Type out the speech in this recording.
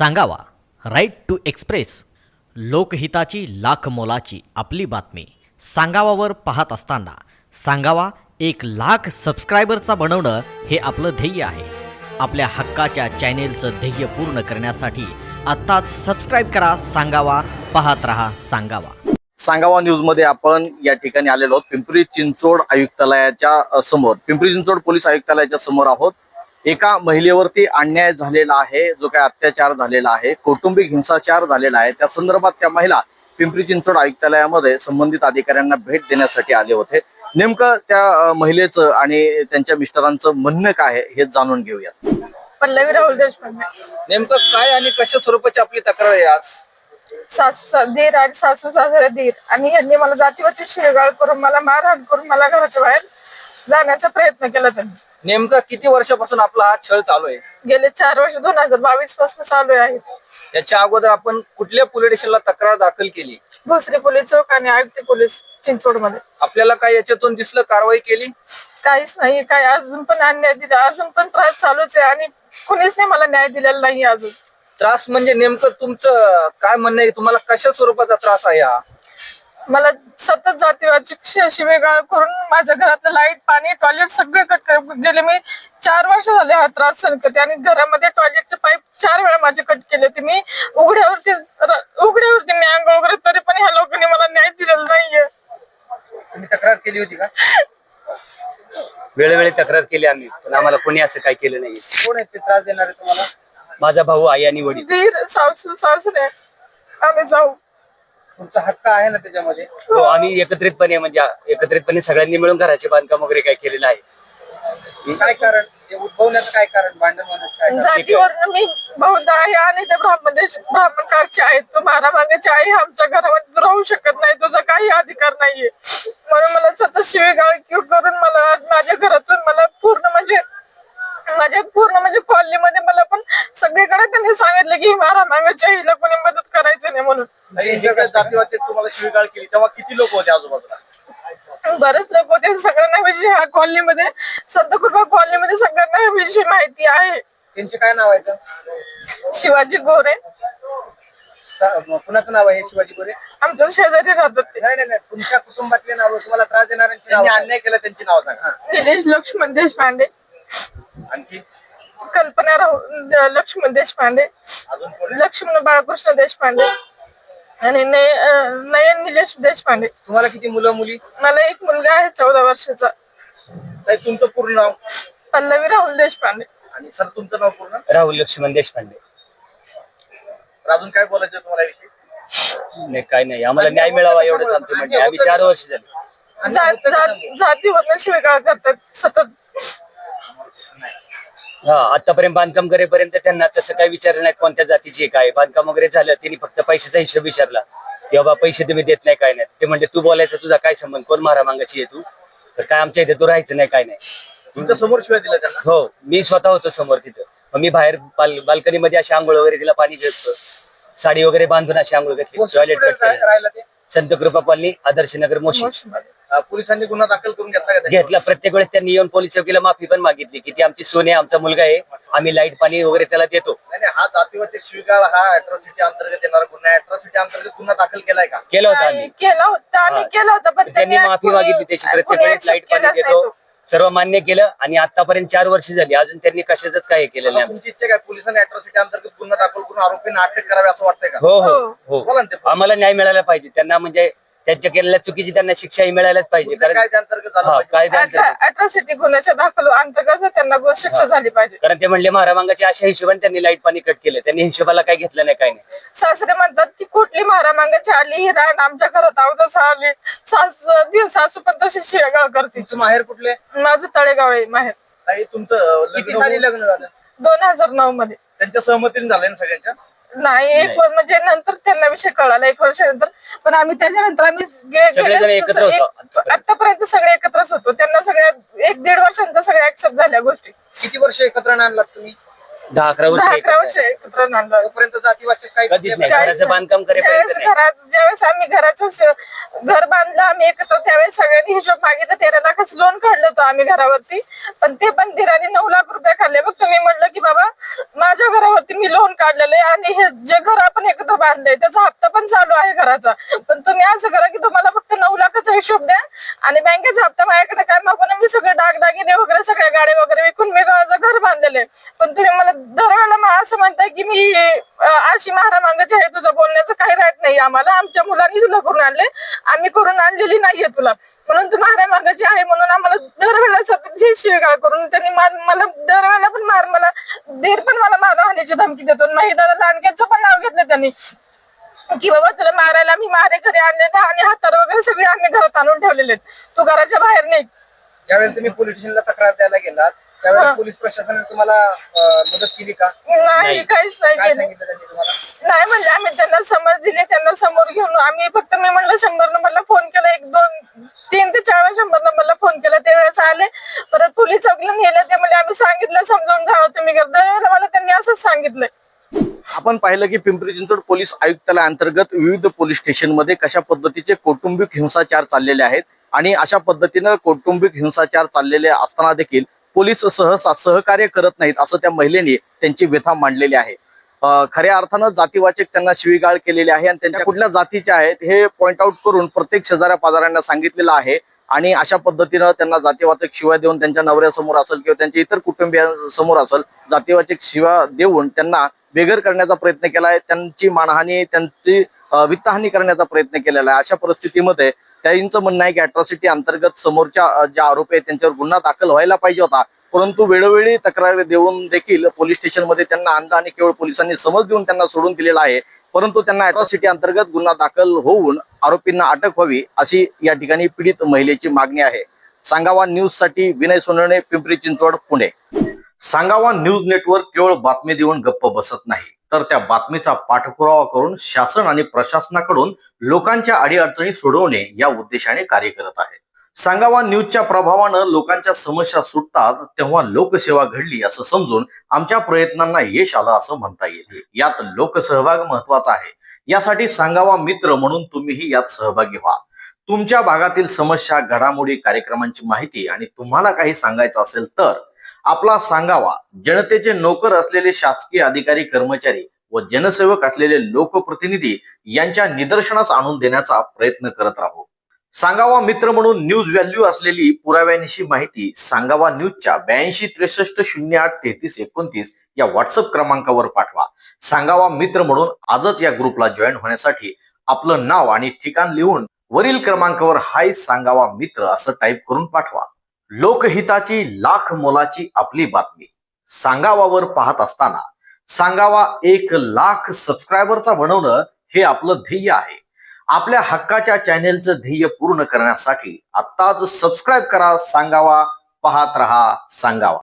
सांगावा. Right to express लोकहिताची लाख मोलाची आपली बातमी. सांगावावर पाहत असताना सांगावा एक लाख सबस्क्रायबरचा बनवणं हे आपलं ध्येय आहे. आपल्या हक्काच्या चॅनेलचं ध्येय पूर्ण करण्यासाठी आत्ताच सबस्क्राईब करा सांगावा पाहत रहा सांगावा. सांगावा न्यूजमध्ये आपण या ठिकाणी आलेलो आहोत. पिंपरी चिंचवड आयुक्तालयाच्या समोर. पिंपरी चिंचवड पोलीस आयुक्तालयाच्या समोर आहोत. एका महिलेवरती अन्याय झालेला आहे जो काही अत्याचार झालेला आहे कौटुंबिक हिंसाचार झालेला आहे त्या संदर्भात त्या महिला पिंपरी चिंचवड आयुक्तालयामध्ये संबंधित अधिकाऱ्यांना भेट देण्यासाठी आले होते. नेमकं त्या महिलेचं आणि त्यांच्या मिस्टरांचं म्हणणं काय हे जाणून घेऊयात. पल्लवी राहुल देशपांडे नेमकं काय आणि कशा स्वरूपाची आपली तक्रार आहे आज? सासू सा- दीर आणि सासू सासरे दीर. आणि यांनी मला जातीवरची शिळगाळ करून मला मारहाण करून मला घराच्या बाहेर जाण्याचा प्रयत्न केला त्यांनी. नेमकं किती वर्षापासून आपला हा छळ चालू आहे? गेले चार वर्ष दोन हजार बावीसपासून चालू आहेत याच्या अगोदर आपण कुठल्या पोलीस स्टेशनला तक्रार दाखल केली? भोसरी पोलीस चौक आणि आयुक्त पोलीस चिंचवडमध्ये आपल्याला काय याच्यातून दिसलं कारवाई केली? काहीच नाही काय अजून पण अन्याय दिला अजून पण त्रास चालूच आहे आणि कुणीच नाही मला न्याय दिलेला नाही अजून. त्रास म्हणजे नेमकं तुमचं काय म्हणणं आहे? तुम्हाला कशा स्वरूपाचा त्रास आहे हा? मला सतत जातीवाची शिवेगाळ करून माझ्या घरातलं लाइट पाणी टॉयलेट सगळे कट कर गेले. मी चार वर्ष झाले हा त्रास सहन करते आणि घरामध्ये टॉयलेटचे पाईप चार वेळा माझे कट केले होते. मी उघड्यावरती उघड्यावरती मी अंग वगैरे तरी पण ह्या लोकांनी मला न्याय दिलेला नाहीये. तुम्ही तक्रार केली होती का? वेळोवेळी तक्रार केली आम्ही पण आम्हाला कोणी असं काय केलं नाही कोण आहे ते त्रास देणारे तुम्हाला? माझा भाऊ आई आणि वडील. सासू सासरे आम्ही जाऊ. तुमचा हक्क आहे ना त्याच्यामध्ये? हो आम्ही एकत्रितपणे म्हणजे एकत्रितपणे सगळ्यांनी मिळून घराचे बांधकाम वगैरे काय केलेलं आहे. काय कारण? हे उद्भवण्याचं काय कारण? भांडण होण्याचं काय कारण? जातीवरनं मी बौद्ध आहे आणि ते ब्राह्मण देश ब्राह्मण काळचे आहेत तू मारामागेची आई आमच्या घरामध्ये राहू शकत नाही. तुझा काही अधिकार नाहीये. म्हणून मला सतत शिवेगाळ करून मला आज माझ्या घरातून मला पूर्ण म्हणजे माझ्या पूर्ण म्हणजे कॉलनीमध्ये मला पण सगळीकडे त्यांनी सांगितलं की मारा मागाच्या आईला कोणी मदत करायचं नाही म्हणून. नाही, हे काय तुम्हाला शिवीगाळ केली तेव्हा किती लोक होते आजूबाजूला? बरेच लोक होते. सगळ्यांना विषयी ह्या कॉलनीमध्ये सतकृपा कॉलनीमध्ये सगळ्यांना विषयी माहिती आहे. त्यांचे काय नाव आहे शिवाजी गोरे. कुणाचं नाव आहे शिवाजी गोरे? आमच्या शेजारी राहतात ते. नाही नाही नाही. तुमच्या कुटुंबातले नाव तुम्हाला त्रास देणाऱ्यांचे नाव अन्याय केला त्यांची नाव सांगा. निलेश लक्ष्मण देशपांडे. आणखी? कल्पना राहुल लक्ष्मण देशपांडे. अजून कोण? लक्ष्मण बाळकृष्ण देशपांडे. आणि नय- अं, नयन निलेश देशपांडे. तुम्हाला किती मुलं मुली? मला एक मुलगा आहे चौदा वर्षाचा. नाही तुमचं पूर्ण नाव? पल्लवी राहुल देशपांडे. आणि सर तुमचं नाव पूर्ण? राहुल लक्ष्मण देशपांडे. तर अजून काय बोलायचं आहे तुम्हाला याविषयी? नाही काय नाही. आम्हाला न्याय मिळावा एवढंच आमचं म्हणणं. आम्ही चार वर्ष झाले. जात जात- जातीवरनं शिवेगाळ करतात सतत. हा आतापर्यंत बांधकाम करेपर्यंत त्यांना तसं काही विचारलं नाही कोणत्या जातीची आहे काय बांधकाम वगैरे झालं त्यांनी फक्त पैशाचा हिशोब विचारला. की बाबा पैसे तुम्ही देत नाही काय नाही. ते म्हणजे तू बोलायचं तुझा काय संबंध? कोण मारा मागाची आहे तू? तर काय आमच्या इथे तू राहायचं नाही काय नाही. तुमच्यासमोर शिवाय दिला त्यांना? हो मी स्वतः होतो समोर तिथं. मग मी बाहेर बाल्कनी मध्ये अशी आंघोळ वगैरे तिला पाणी घेतो साडी वगैरे बांधून अशी आंघोळ घेतली टॉयलेट कट संत कृपा कॉलनी आदर्श नगर मोशी. पोलिसांनी गुन्हा दाखल करून घेतला का? घेतला. प्रत्येक वेळेस त्यांनी येऊन पोलीस चौकीला माफी पण मागितली की ती आमची सोने आमचा मुलगा आहे. आम्ही लाइट पाणी वगैरे त्याला देतो. नाही नाही, हा जातीवाचक शिवीगाळ हा अॅट्रॉसिटी अंतर्गत येणारा गुन्हा अॅट्रॉसिटी अंतर्गत गुन्हा दाखल केलाय का? केलं होतं आम्ही. केला होता आम्ही हा. केला होता पण त्यांनी माफी कोणी- मागितली त्याची. प्रत्येक कोणी वेळेस accept लाइट पाणी केलंच नाही देतो. तो. सर्व मान्य केलं आणि आतापर्यंत चार वर्ष झाली. अजून त्यांनी कशाच काय केलेलं नाही तुमची इच्छा काय? पोलिसांनी अॅट्रॉसिटी अंतर्गत गुन्हा दाखल करून आरोपींना अटक करावी असं वाटतंय का? हो हो. हो. बोला हो ना ते. आम्हाला न्याय मिळायला पाहिजे. त्यांना म्हणजे त्यांच्या केलेल्या चुकीची त्यांना शिक्षाही मिळायलाच पाहिजे. कारण झालं हा पाहिजे. अॅट्रॉसिटी गुन्ह्याच्या दाखल अंतर्गत त्यांना गो- शिक्षा झाली पाहिजे. कारण ते म्हणले महारामांगाच्या अशा हिशोबाने त्यांनी लाइट पाणी कट केलं. त्यांनी हिशोबाला काय घेतलं नाही काय नाही. सासरे म्हणतात की कुठली मारामांगाची आली? ही रान आमच्या घरात अवधच आली सास दीर सासू पण तशी शिळगाळ करते. तुमचं माहेर कुठले? माझं तळेगाव आहे माहेर. ताई, तुमचं किती साली लग्न झालं? दोन हजार नऊ मध्ये. त्यांच्या सहमतीने झालंय ना सगळ्यांच्या? नाही एक वर- म्हणजे नंतर त्यांना विषय कळाला एक वर्षानंतर. पण आम्ही त्याच्यानंतर आम्ही गे- सगळेजण गेले एकत्र स- होतो. एक- आतापर्यंत सगळे एकत्रच होतो. त्यांना सगळ्या एक दीड वर्षानंतर सगळ्या ऍक्सेप्ट झाल्या गोष्टी. किती वर्ष एकत्र आणलात तुम्ही? दहा अकरा वर्ष दहा अकरा वर्ष एकत्र नांदलो. तोपर्यंत जातीवाचक काही कधीच नाही. काहीच घराचं बांधकाम करेपर्यंत ज्यावेळेस नाही. घरात ज्यावेळेस आम्ही घराचं घर बांधलं आम्ही एकत्र त्यावेळेस सगळ्यांनी हिशोब मागितलं. तेरा लाखाचं लोन काढलं होतं आम्ही घरावरती. पण ते पण धीराने नऊ लाख रुपये खाल्ले. मग तुम्ही म्हटलं की बाबा माझ्या घरावरती मी लोन काढलेलं आहे आणि हे जे घर आपण एकत्र बांधलंय त्याचा हप्ता पण चालू आहे घराचा. पण तुम्ही असं करा की तुम्हाला फक्त नऊ लाखाचा हिशोब द्या आणि बँकेचा हप्ता माझ्याकडे काय मागू नये. मी सगळे दागदागिने वगैरे सगळ्या गाड्या वगैरे विकून मी माझं घर बांधलेलं आहे. पण तुम्ही मला दरवेळेला मला असं म्हणताय की मी अशी आशी महारा आहे तुझं बोलण्याचं काही राहत नाही आम्हाला. आमच्या मुलांनी तुला करून आणले आम्ही करून आणलेली नाहीये तुला. म्हणून तू महारा आहे म्हणून आम्हाला दरवेळेला सतत जी शिवेगाळ करून त्यांनी मला दरवेळेला पण मार मला दीर पण मला मारा हाण्याची धमकी देतो. नाही दादा लांडग्याचं पण नाव घेतलं त्यांनी. की बाबा तुला मारायला मी मारे घरी आणले आणि हातार वगैरे सगळे आम्ही घरात आणून ठेवलेले तू घराच्या बाहेर नाही ज्यावेळेस तुम्ही पोलीस स्टेशनला तक्रार द्यायला गेलात हा. त्यावेळेस पोलीस प्रशासनाने तुम्हाला अं, मदत केली का? नाही काहीच नाही केलं. सांगितलं त्यांनी तुम्हाला? नाही म्हणले आम्ही त्यांना समज दिली त्यांना समोर घेऊन आम्ही फक्त मी म्हणलं शंभर नंबरला फोन केला एक दोन तीन ते चार वेळा शंभर नंबरला फोन केला त्यावेळेस आले. परत पोलीस चौकीला नेले ते म्हणजे आम्ही सांगितलं समजावून घ्यावं तुम्ही दरवेळेला मला त्यांनी असंच सांगितलंय. आपण पाहिलं की पिंपरी चिंचवड पोलीस आयुक्तालय अंतर्गत विविध पोलीस स्टेशनमध्ये कशा पद्धतीचे कौटुंबिक हिंसाचार चाललेले आहेत आणि अशा पद्धतीनं कौटुंबिक हिंसाचार चाललेले असताना देखील पोलीस सहसा सहकार्य करत नाहीत असं त्या महिलेने त्यांची व्यथा मांडलेली आहे. खऱ्या अर्थानं जातीवाचक त्यांना शिवीगाळ केलेली आहे आणि त्यांच्या कुठल्या जातीच्या आहेत हे पॉइंट आउट करून प्रत्येक शेजाऱ्या पाजाऱ्यांना सांगितलेलं आहे. आणि अशा पद्धतीनं त्यांना जातीवाचक शिवा देऊन त्यांच्या नवऱ्यासमोर असेल किंवा त्यांच्या इतर कुटुंबियांसमोर असेल जातीवाचक शिवा देऊन त्यांना बेघर करण्याचा प्रयत्न केला आहे त्यांची मानहानी त्यांची वित्तहानी करण्याचा प्रयत्न केलेला आहे. अशा परिस्थितीमध्ये त्यांचं म्हणणं आहे की अट्रॉसिटी अंतर्गत समोरच्या ज्या आरोपी आहेत त्यांच्यावर गुन्हा दाखल व्हायला पाहिजे होता. परंतु वेळोवेळी तक्रारी देऊन देखील पोलीस स्टेशनमध्ये त्यांना आणलं आणि केवळ पोलिसांनी समज देऊन त्यांना सोडून दिलेला आहे. परंतु त्यांना अॅट्रॉसिटी अंतर्गत गुन्हा दाखल होऊन आरोपींना अटक व्हावी अशी या ठिकाणी पीडित महिलेची मागणी आहे. सांगावा न्यूजसाठी विनय सोनवणे पिंपरी चिंचवड पुणे. सांगावा न्यूज नेटवर्क केवळ बातमी देऊन गप्प बसत नाही तर त्या बातमीचा पाठपुरावा करून शासन आणि प्रशासनाकडून लोकांच्या अडीअडचणी सोडवणे या उद्देशाने कार्य करत आहे. सांगावा न्यूजच्या प्रभावानं लोकांच्या समस्या सुटतात तेव्हा लोकसेवा घडली असं समजून आमच्या प्रयत्नांना यश आलं असं म्हणता येईल. यात लोकसहभाग महत्त्वाचा आहे. यासाठी सांगावा मित्र म्हणून तुम्हीही यात सहभागी व्हा. तुमच्या भागातील समस्या घडामोडी कार्यक्रमांची माहिती आणि तुम्हाला काही सांगायचं असेल तर आपला सांगावा. जनतेचे नोकर असलेले शासकीय अधिकारी कर्मचारी व जनसेवक असलेले लोकप्रतिनिधी यांच्या निदर्शनास आणून देण्याचा प्रयत्न करत राहू. सांगावा मित्र म्हणून न्यूज व्हॅल्यू असलेली पुराव्यानिशी माहिती सांगावा न्यूजच्या ब्याऐंशी त्रेसष्ट शून्य आठ तेहतीस एकोणतीस या व्हॉट्सअप क्रमांकावर पाठवा. सांगावा मित्र म्हणून आजच या ग्रुपला जॉईन होण्यासाठी आपलं नाव आणि ठिकाण लिहून वरील क्रमांकावर हाय सांगावा मित्र असं टाईप करून पाठवा. लोकहिताची लाख मोलाची आपली बातमी. सांगावावर पाहत असताना सांगावा एक लाख सबस्क्रायबरचा बनवणं हे आपलं ध्येय आहे. आपल्या हक्काच्या चॅनेलचं ध्येय पूर्ण करण्यासाठी आत्ताच सबस्क्राईब करा सांगावा पाहत रहा सांगावा.